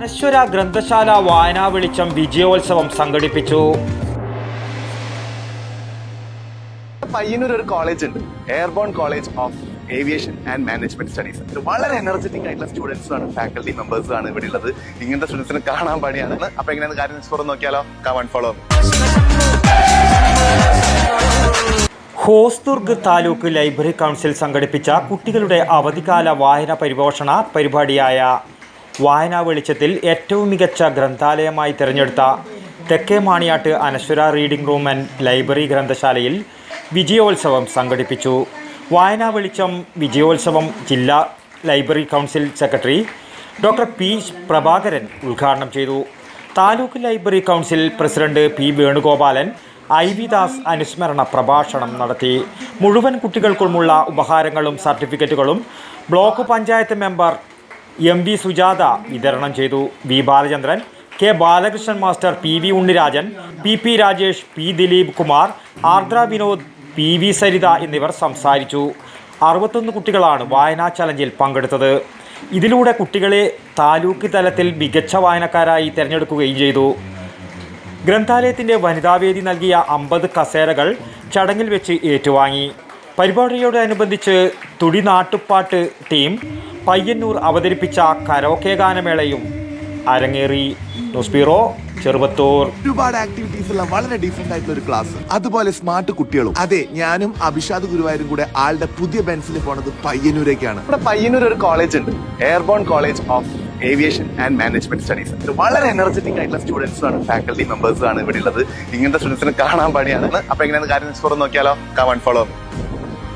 അനശ്വര ഗ്രന്ഥശാല വായനാ വെളിച്ചം വിജയോത്സവം സംഘടിപ്പിച്ചു. പയ്യന്നൂർ ഒരു കോളേജ് ഉണ്ട് airborne college of aviation and management studies. വളരെ എനർജറ്റിക് ആയിട്ടുള്ള സ്റ്റുഡൻസാണ് ആണ് ഫാക്കൽറ്റി മെമ്പേഴ്സ് ആണ് ഇവിടെ ഉള്ളത്. ഇങ്ങനത്തെ സ്റ്റുഡൻസിനെ കാണാൻ പണിയാണ് അപ്പൊ എങ്ങനെയാണ് കാര്യം തുറന്ന് നോക്കിയാലോ? കവൺ ഫോളോ ഹോസ്ദുർഗ് താലൂക്ക് ലൈബ്രറി കൗൺസിൽ സംഘടിപ്പിച്ച കുട്ടികളുടെ അവധിക്കാല വായന പരിപോഷണ പരിപാടിയായ വായനാ വെളിച്ചത്തിൽ ഏറ്റവും മികച്ച ഗ്രന്ഥാലയമായി തിരഞ്ഞെടുത്ത തെക്കേ Maniyat Anaswara reading room and library ഗ്രന്ഥശാലയിൽ വിജയോത്സവം സംഘടിപ്പിച്ചു. വായനാ വെളിച്ചം വിജയോത്സവം ജില്ലാ library council secretary doctor P. Prabhakaran ഉദ്ഘാടനം ചെയ്തു. Taluk library council president P. Venugopalan I. V. Das അനുസ്മരണ പ്രഭാഷണം നടത്തി. മുഴുവൻ കുട്ടികൾക്കുമുള്ള ഉപഹാരങ്ങളും സർട്ടിഫിക്കറ്റുകളും block panchayat member M V Sujatha വിതരണം ചെയ്തു. V Balachandran K Balakrishnan master P V Unnirajan P P Rajesh P Dileep Kumar Ardra Vinod P V Saritha എന്നിവർ സംസാരിച്ചു. അറുപത്തൊന്ന് കുട്ടികളാണ് വായനാ ചലഞ്ചിൽ പങ്കെടുത്തത്. ഇതിലൂടെ കുട്ടികളെ താലൂക്ക് തലത്തിൽ മികച്ച വായനക്കാരായി തിരഞ്ഞെടുക്കുകയും ചെയ്തു. ഗ്രന്ഥാലയത്തിന്റെ വനിതാവേദി നൽകിയ അമ്പത് കസേരകൾ ചടങ്ങിൽ വെച്ച് ഏറ്റുവാങ്ങി. പരിപാടിയോടനുബന്ധിച്ച് തുടി നാട്ടുപാട്ട് ടീം പയ്യന്നൂർ അവതരിപ്പിച്ച കരോക്കെ ഗാനമേളയും അരങ്ങേറി. ന്യൂസ് ബ്യൂറോ ചെറുപത്തൂർ ഒരുപാട് ആക്ടിവിറ്റീസ് ഉള്ള വളരെ ഡിഫറെന്റ് ആയിട്ടുള്ള ഒരു ക്ലാസ് അതുപോലെ സ്മാർട്ട് കുട്ടികളും. അതെ ഞാനും അഭിഷാദ് ഗുരുവായൂരും കൂടെ ആളുടെ പുതിയ ബെൻസിൽ പോണത് പയ്യന്നൂരേക്കാണ്. ഇവിടെ പയ്യന്നൂർ ഒരു കോളേജ് ഉണ്ട്. Airborne college of aviation and management studies വളരെ എനർജറ്റിക് ആയിട്ടുള്ള സ്റ്റുഡൻസ് ആണ് ഫാക്കൽറ്റി മെമ്പേഴ്സ് ആണ് ഇവിടെ ഉള്ളത്. ഇങ്ങനത്തെ സ്റ്റുഡൻസിനെ കാണാൻ പണിയാണ്. അപ്പൊ എങ്ങനെയാണ് കാര്യം തുറന്ന് നോക്കിയാലോ? Come on follow